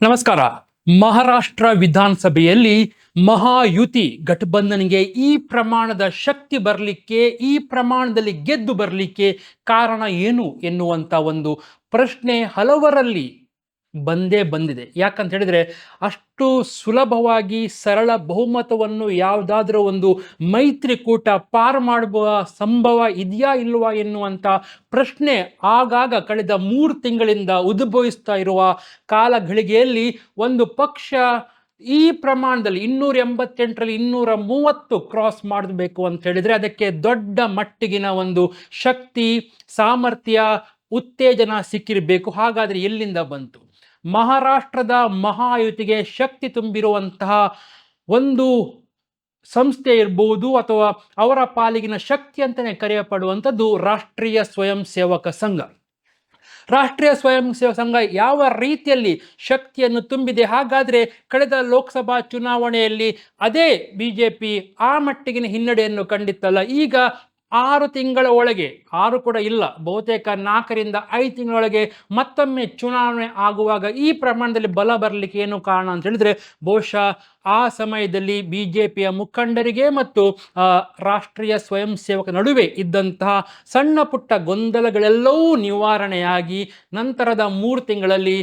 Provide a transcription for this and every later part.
ನಮಸ್ಕಾರ. ಮಹಾರಾಷ್ಟ್ರ ವಿಧಾನಸಭೆಯಲ್ಲಿ ಮಹಾಯುತಿ ಗಠಬಂಧನ್ಗೆ ಈ ಪ್ರಮಾಣದ ಶಕ್ತಿ ಬರಲಿಕ್ಕೆ, ಈ ಪ್ರಮಾಣದಲ್ಲಿ ಗೆದ್ದು ಬರಲಿಕ್ಕೆ ಕಾರಣ ಏನು ಎನ್ನುವಂಥ ಒಂದು ಪ್ರಶ್ನೆ ಹಲವರಲ್ಲಿ ಬಂದೇ ಬಂದಿದೆ. ಯಾಕಂತ ಹೇಳಿದ್ರೆ ಅಷ್ಟು ಸುಲಭವಾಗಿ ಸರಳ ಬಹುಮತವನ್ನು ಯಾವುದಾದ್ರೂ ಒಂದು ಮೈತ್ರಿಕೂಟ ಪಾರು ಮಾಡುವ ಸಂಭವ ಇದೆಯಾ ಇಲ್ವಾ ಎನ್ನುವಂಥ ಪ್ರಶ್ನೆ ಆಗಾಗ ಕಳೆದ ಮೂರು ತಿಂಗಳಿಂದ ಉದ್ಭವಿಸ್ತಾ ಇರುವ ಕಾಲಗಳಿಗೆಯಲ್ಲಿ ಒಂದು ಪಕ್ಷ ಈ ಪ್ರಮಾಣದಲ್ಲಿ ಇನ್ನೂರ ಎಂಬತ್ತೆಂಟರಲ್ಲಿ ಇನ್ನೂರ ಮೂವತ್ತು ಕ್ರಾಸ್ ಮಾಡಬೇಕು ಅಂತ ಹೇಳಿದ್ರೆ ಅದಕ್ಕೆ ದೊಡ್ಡ ಮಟ್ಟಿಗಿನ ಒಂದು ಶಕ್ತಿ, ಸಾಮರ್ಥ್ಯ, ಉತ್ತೇಜನ ಸಿಕ್ಕಿರಬೇಕು. ಹಾಗಾದ್ರೆ ಎಲ್ಲಿಂದ ಬಂತು? ಮಹಾರಾಷ್ಟ್ರದ ಮಹಾಯುತಿಗೆ ಶಕ್ತಿ ತುಂಬಿರುವಂತಹ ಒಂದು ಸಂಸ್ಥೆ ಇರ್ಬೋದು ಅಥವಾ ಅವರ ಪಾಲಿಗಿನ ಶಕ್ತಿ ಅಂತಲೇ ಕರೆಯಪಡುವಂಥದ್ದು ರಾಷ್ಟ್ರೀಯ ಸ್ವಯಂ ಸೇವಕ ಸಂಘ. ರಾಷ್ಟ್ರೀಯ ಸ್ವಯಂ ಸೇವಕ ಸಂಘ ಯಾವ ರೀತಿಯಲ್ಲಿ ಶಕ್ತಿಯನ್ನು ತುಂಬಿದೆ? ಹಾಗಾದರೆ ಕಳೆದ ಲೋಕಸಭಾ ಚುನಾವಣೆಯಲ್ಲಿ ಅದೇ ಬಿ ಜೆ ಪಿ ಆ ಮಟ್ಟಿಗಿನ ಹಿನ್ನಡೆಯನ್ನು ಕಂಡಿತ್ತಲ್ಲ. ಈಗ ಆರು ತಿಂಗಳ ಒಳಗೆ, ಆರು ಕೂಡ ಇಲ್ಲ, ಬಹುತೇಕ ನಾಲ್ಕರಿಂದ ಐದು ತಿಂಗಳೊಳಗೆ ಮತ್ತೊಮ್ಮೆ ಚುನಾವಣೆ ಆಗುವಾಗ ಈ ಪ್ರಮಾಣದಲ್ಲಿ ಬಲ ಬರಲಿಕ್ಕೆ ಏನು ಕಾರಣ ಅಂತ ಹೇಳಿದ್ರೆ, ಬಹುಶಃ ಆ ಸಮಯದಲ್ಲಿ ಬಿ ಜೆ ಪಿಯ ಮುಖಂಡರಿಗೆ ಮತ್ತು ರಾಷ್ಟ್ರೀಯ ಸ್ವಯಂ ಸೇವಕ ನಡುವೆ ಇದ್ದಂತಹ ಸಣ್ಣ ಪುಟ್ಟ ಗೊಂದಲಗಳೆಲ್ಲವೂ ನಿವಾರಣೆಯಾಗಿ ನಂತರದ ಮೂರು ತಿಂಗಳಲ್ಲಿ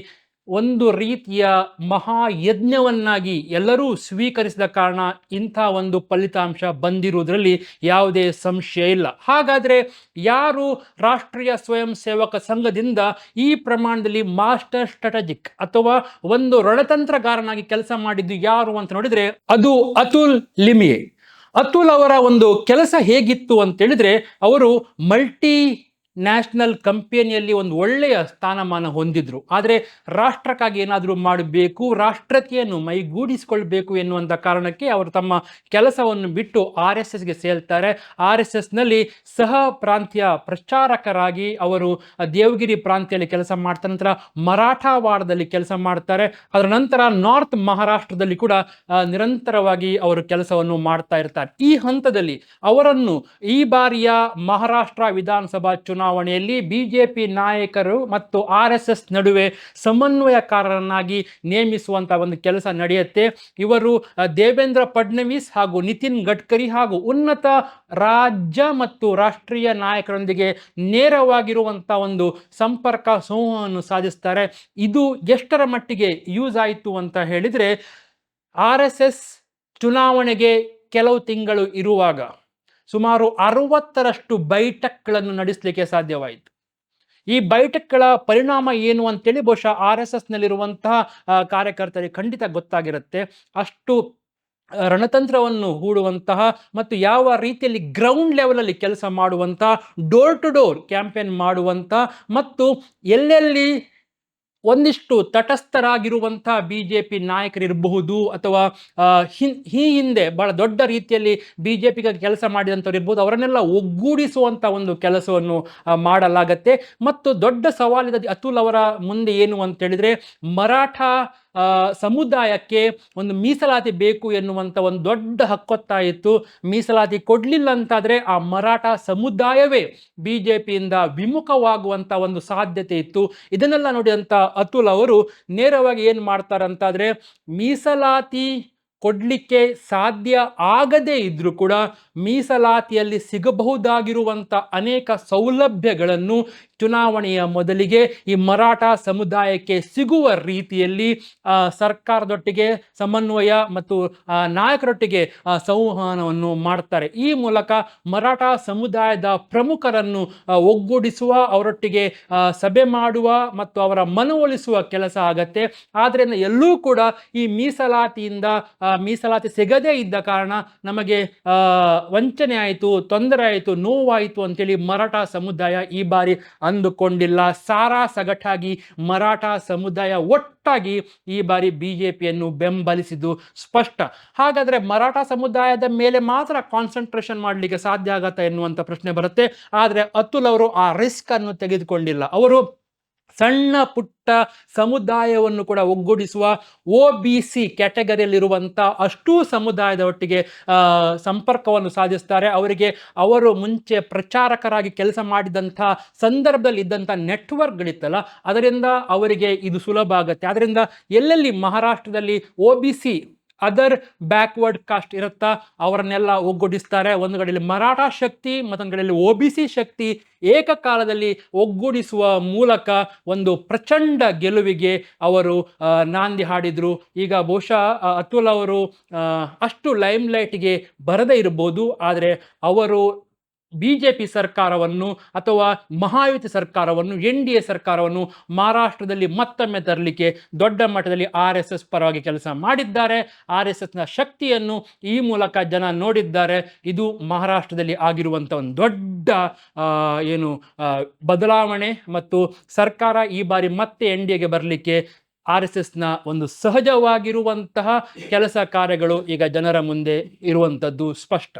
ಒಂದು ರೀತಿಯ ಮಹಾಯಜ್ಞವನ್ನಾಗಿ ಎಲ್ಲರೂ ಸ್ವೀಕರಿಸಿದ ಕಾರಣ ಇಂಥ ಒಂದು ಫಲಿತಾಂಶ ಬಂದಿರುವುದರಲ್ಲಿ ಯಾವುದೇ ಸಂಶಯ ಇಲ್ಲ. ಹಾಗಾದರೆ ಯಾರು ರಾಷ್ಟ್ರೀಯ ಸ್ವಯಂ ಸೇವಕ ಸಂಘದಿಂದ ಈ ಪ್ರಮಾಣದಲ್ಲಿ ಮಾಸ್ಟರ್ ಸ್ಟ್ರಾಟಜಿಕ್ ಅಥವಾ ಒಂದು ರಣತಂತ್ರಗಾರನಾಗಿ ಕೆಲಸ ಮಾಡಿದ್ದು ಯಾರು ಅಂತ ನೋಡಿದರೆ ಅದು ಅತುಲ್ ಲಿಮಿಯೆ. ಅತುಲ್ ಅವರ ಒಂದು ಕೆಲಸ ಹೇಗಿತ್ತು ಅಂತೇಳಿದರೆ ಅವರು ಮಲ್ಟಿ ನ್ಯಾಷನಲ್ ಕಂಪನಿಯಲ್ಲಿ ಒಂದು ಒಳ್ಳೆಯ ಸ್ಥಾನಮಾನ ಹೊಂದಿದ್ರು. ಆದರೆ ರಾಷ್ಟ್ರಕ್ಕಾಗಿ ಏನಾದರೂ ಮಾಡಬೇಕು, ರಾಷ್ಟ್ರತೆಯನ್ನು ಮೈಗೂಡಿಸಿಕೊಳ್ಬೇಕು ಎನ್ನುವಂಥ ಕಾರಣಕ್ಕೆ ಅವರು ತಮ್ಮ ಕೆಲಸವನ್ನು ಬಿಟ್ಟು ಆರ್ ಎಸ್ ಎಸ್ಗೆ ಸೇಲ್ತಾರೆ ಆರ್ ಎಸ್ ಎಸ್ನಲ್ಲಿ ಸಹ ಪ್ರಾಂತ್ಯ ಪ್ರಚಾರಕರಾಗಿ ಅವರು ದೇವಗಿರಿ ಪ್ರಾಂತ್ಯದಲ್ಲಿ ಕೆಲಸ ಮಾಡ್ತಾರೆ. ನಂತರ ಮರಾಠವಾಡದಲ್ಲಿ ಕೆಲಸ ಮಾಡ್ತಾರೆ. ಅದರ ನಂತರ ನಾರ್ತ್ ಮಹಾರಾಷ್ಟ್ರದಲ್ಲಿ ಕೂಡ ನಿರಂತರವಾಗಿ ಅವರು ಕೆಲಸವನ್ನು ಮಾಡ್ತಾ ಇರ್ತಾರೆ. ಈ ಹಂತದಲ್ಲಿ ಅವರನ್ನು ಈ ಬಾರಿಯ ಮಹಾರಾಷ್ಟ್ರ ವಿಧಾನಸಭಾ ಚುನಾವಣೆಯಲ್ಲಿ ಬಿಜೆಪಿ ನಾಯಕರು ಮತ್ತು ಆರ್ ಎಸ್ ಎಸ್ ನಡುವೆ ಸಮನ್ವಯಕಾರರನ್ನಾಗಿ ನೇಮಿಸುವಂಥ ಒಂದು ಕೆಲಸ ನಡೆಯುತ್ತೆ. ಇವರು ದೇವೇಂದ್ರ ಫಡ್ನವೀಸ್ ಹಾಗೂ ನಿತಿನ್ ಗಡ್ಕರಿ ಹಾಗೂ ಉನ್ನತ ರಾಜ್ಯ ಮತ್ತು ರಾಷ್ಟ್ರೀಯ ನಾಯಕರೊಂದಿಗೆ ನೇರವಾಗಿರುವಂಥ ಒಂದು ಸಂಪರ್ಕ ಸಂವಹನವನ್ನು ಸಾಧಿಸ್ತಾರೆ. ಇದು ಎಷ್ಟರ ಮಟ್ಟಿಗೆ ಯೂಸ್ ಆಯಿತು ಅಂತ ಹೇಳಿದರೆ, ಆರ್ ಎಸ್ ಎಸ್ ಚುನಾವಣೆಗೆ ಕೆಲವು ತಿಂಗಳು ಇರುವಾಗ. ಸುಮಾರು ಅರವತ್ತರಷ್ಟು ಬೈಠಕ್ಗಳನ್ನು ನಡೆಸಲಿಕ್ಕೆ ಸಾಧ್ಯವಾಯಿತು. ಈ ಬೈಠಕ್ಗಳ ಪರಿಣಾಮ ಏನು ಅಂತೇಳಿ ಬಹುಶಃ ಆರ್ ಎಸ್ ಎಸ್ನಲ್ಲಿರುವಂತಹ ಕಾರ್ಯಕರ್ತರಿಗೆ ಖಂಡಿತ ಗೊತ್ತಾಗಿರುತ್ತೆ. ಅಷ್ಟು ರಣತಂತ್ರವನ್ನು ಹೂಡುವಂತಹ ಮತ್ತು ಯಾವ ರೀತಿಯಲ್ಲಿ ಗ್ರೌಂಡ್ ಲೆವೆಲಲ್ಲಿ ಕೆಲಸ ಮಾಡುವಂತಹ, ಡೋರ್ ಟು ಡೋರ್ ಕ್ಯಾಂಪೇನ್ ಮಾಡುವಂಥ ಮತ್ತು ಎಲ್ಲೆಲ್ಲಿ ಒಂದಿಷ್ಟು ತಟಸ್ಥರಾಗಿರುವಂಥ ಬಿ ಜೆ ಪಿ ನಾಯಕರಿರಬಹುದು ಅಥವಾ ಹಿ ಹಿನ್, ಈ ಹಿಂದೆ ಬಹಳ ದೊಡ್ಡ ರೀತಿಯಲ್ಲಿ ಬಿ ಜೆ ಪಿಗೆ ಕೆಲಸ ಮಾಡಿದಂಥವ್ರು ಇರ್ಬೋದು, ಅವರನ್ನೆಲ್ಲ ಒಗ್ಗೂಡಿಸುವಂಥ ಒಂದು ಕೆಲಸವನ್ನು ಮಾಡಲಾಗತ್ತೆ. ಮತ್ತು ದೊಡ್ಡ ಸವಾಲಿದ ಅತುಲ್ ಅವರ ಮುಂದೆ ಏನು ಅಂತ ಹೇಳಿದ್ರೆ ಮರಾಠ ಸಮುದಾಯಕ್ಕೆ ಒಂದು ಮೀಸಲಾತಿ ಬೇಕು ಎನ್ನುವಂಥ ಒಂದು ದೊಡ್ಡ ಹಕ್ಕೊತ್ತಾಯಿತ್ತು ಮೀಸಲಾತಿ ಕೊಡಲಿಲ್ಲ ಅಂತಾದರೆ ಆ ಮರಾಠ ಸಮುದಾಯವೇ ಬಿ ಜೆ ಪಿಯಿಂದ ವಿಮುಖವಾಗುವಂಥ ಒಂದು ಸಾಧ್ಯತೆ ಇತ್ತು. ಇದನ್ನೆಲ್ಲ ನೋಡಿದಂಥ ಅತುಲ್ ಅವರು ನೇರವಾಗಿ ಏನು ಮಾಡ್ತಾರಂತಾದರೆ ಮೀಸಲಾತಿ ಕೊಡಲಿಕ್ಕೆ ಸಾಧ್ಯ ಆಗದೇ ಇದ್ದರೂ ಕೂಡ ಮೀಸಲಾತಿಯಲ್ಲಿ ಸಿಗಬಹುದಾಗಿರುವಂಥ ಅನೇಕ ಸೌಲಭ್ಯಗಳನ್ನು ಚುನಾವಣೆಯ ಮೊದಲಿಗೆ ಈ ಮರಾಠ ಸಮುದಾಯಕ್ಕೆ ಸಿಗುವ ರೀತಿಯಲ್ಲಿ ಸರ್ಕಾರದೊಟ್ಟಿಗೆ ಸಮನ್ವಯ ಮತ್ತು ನಾಯಕರೊಟ್ಟಿಗೆ ಸಂವಹನವನ್ನು ಮಾಡ್ತಾರೆ. ಈ ಮೂಲಕ ಮರಾಠ ಸಮುದಾಯದ ಪ್ರಮುಖರನ್ನು ಒಗ್ಗೂಡಿಸುವ, ಅವರೊಟ್ಟಿಗೆ ಸಭೆ ಮಾಡುವ ಮತ್ತು ಅವರ ಮನವೊಲಿಸುವ ಕೆಲಸ ಆಗತ್ತೆ. ಆದ್ದರಿಂದ ಎಲ್ಲೂ ಕೂಡ ಈ ಮೀಸಲಾತಿಯಿಂದ ಮೀಸಲಾತಿ ಸಿಗದೇ ಇದ್ದ ಕಾರಣ ನಮಗೆ ವಂಚನೆ ಆಯಿತು, ತೊಂದರೆ ಆಯಿತು, ನೋವಾಯಿತು ಅಂತೇಳಿ ಮರಾಠ ಸಮುದಾಯ ಈ ಬಾರಿ ಅಂದುಕೊಂಡಿಲ್ಲ. ಸಾರಾ ಸಗಟಾಗಿ ಮರಾಠ ಸಮುದಾಯ ಒಟ್ಟಾಗಿ ಈ ಬಾರಿ ಬಿ ಜೆ ಪಿಯನ್ನು ಬೆಂಬಲಿಸಿದ್ದು ಸ್ಪಷ್ಟ. ಹಾಗಾದರೆ ಮರಾಠ ಸಮುದಾಯದ ಮೇಲೆ ಮಾತ್ರ ಕಾನ್ಸಂಟ್ರೇಷನ್ ಮಾಡಲಿಕ್ಕೆ ಸಾಧ್ಯ ಆಗತ್ತೆ ಎನ್ನುವಂಥ ಪ್ರಶ್ನೆ ಬರುತ್ತೆ. ಆದರೆ ಅತುಲ್ ಅವರು ಆ ರಿಸ್ಕನ್ನು ತೆಗೆದುಕೊಂಡಿಲ್ಲ. ಅವರು ಸಣ್ಣ ಪುಟ್ಟ ಸಮುದಾಯವನ್ನು ಕೂಡ ಒಗ್ಗೂಡಿಸುವ ಒ ಬಿ ಸಿ ಕ್ಯಾಟಗರಿಯಲ್ಲಿರುವಂಥ ಅಷ್ಟೂ ಸಮುದಾಯದ ಒಟ್ಟಿಗೆ ಸಂಪರ್ಕವನ್ನು ಸಾಧಿಸ್ತಾರೆ. ಅವರಿಗೆ ಅವರು ಮುಂಚೆ ಪ್ರಚಾರಕರಾಗಿ ಕೆಲಸ ಮಾಡಿದಂಥ ಸಂದರ್ಭದಲ್ಲಿ ಇದ್ದಂಥ ನೆಟ್ವರ್ಕ್ಗಳಿತ್ತಲ್ಲ, ಅದರಿಂದ ಅವರಿಗೆ ಇದು ಸುಲಭ ಆಗುತ್ತೆ. ಅದರಿಂದ ಎಲ್ಲೆಲ್ಲಿ ಮಹಾರಾಷ್ಟ್ರದಲ್ಲಿ O B C other backward caste ಇರುತ್ತಾ, ಅವರನ್ನೆಲ್ಲ ಒಗ್ಗೂಡಿಸ್ತಾರೆ. ಒಂದು ಕಡೆಯಲ್ಲಿ ಮರಾಠ ಶಕ್ತಿ, ಮತ್ತೊಂದು ಕಡೆಯಲ್ಲಿ ಒ ಬಿ ಸಿ ಶಕ್ತಿ ಏಕಕಾಲದಲ್ಲಿ ಒಗ್ಗೂಡಿಸುವ ಮೂಲಕ ಒಂದು ಪ್ರಚಂಡ ಗೆಲುವಿಗೆ ಅವರು ನಾಂದಿ ಹಾಡಿದರು. ಈಗ ಬಹುಶಃ ಅತುಲ್ ಅವರು ಅಷ್ಟು ಲೈಮ್ಲೈಟ್ಗೆ ಬರದೇ ಇರ್ಬೋದು. ಆದರೆ ಅವರು ಬಿ ಜೆ ಪಿ ಸರ್ಕಾರವನ್ನು ಅಥವಾ ಮಹಾಯುತಿ ಸರ್ಕಾರವನ್ನು, ಎನ್ ಡಿ ಎ ಸರ್ಕಾರವನ್ನು ಮಹಾರಾಷ್ಟ್ರದಲ್ಲಿ ಮತ್ತೊಮ್ಮೆ ತರಲಿಕ್ಕೆ ದೊಡ್ಡ ಮಟ್ಟದಲ್ಲಿ ಆರ್ ಎಸ್ ಎಸ್ ಪರವಾಗಿ ಕೆಲಸ ಮಾಡಿದ್ದಾರೆ. ಆರ್ ಎಸ್ ಎಸ್ನ ಶಕ್ತಿಯನ್ನು ಈ ಮೂಲಕ ಜನ ನೋಡಿದ್ದಾರೆ. ಇದು ಮಹಾರಾಷ್ಟ್ರದಲ್ಲಿ ಆಗಿರುವಂಥ ಒಂದು ದೊಡ್ಡ ಏನು ಬದಲಾವಣೆ ಮತ್ತು ಸರ್ಕಾರ ಈ ಬಾರಿ ಮತ್ತೆ ಎನ್ ಡಿ ಎಗೆ ಬರಲಿಕ್ಕೆ ಆರ್ ಎಸ್ ಎಸ್ನ ಒಂದು ಸಹಜವಾಗಿರುವಂತಹ ಕೆಲಸ ಕಾರ್ಯಗಳು ಈಗ ಜನರ ಮುಂದೆ ಇರುವಂಥದ್ದು ಸ್ಪಷ್ಟ.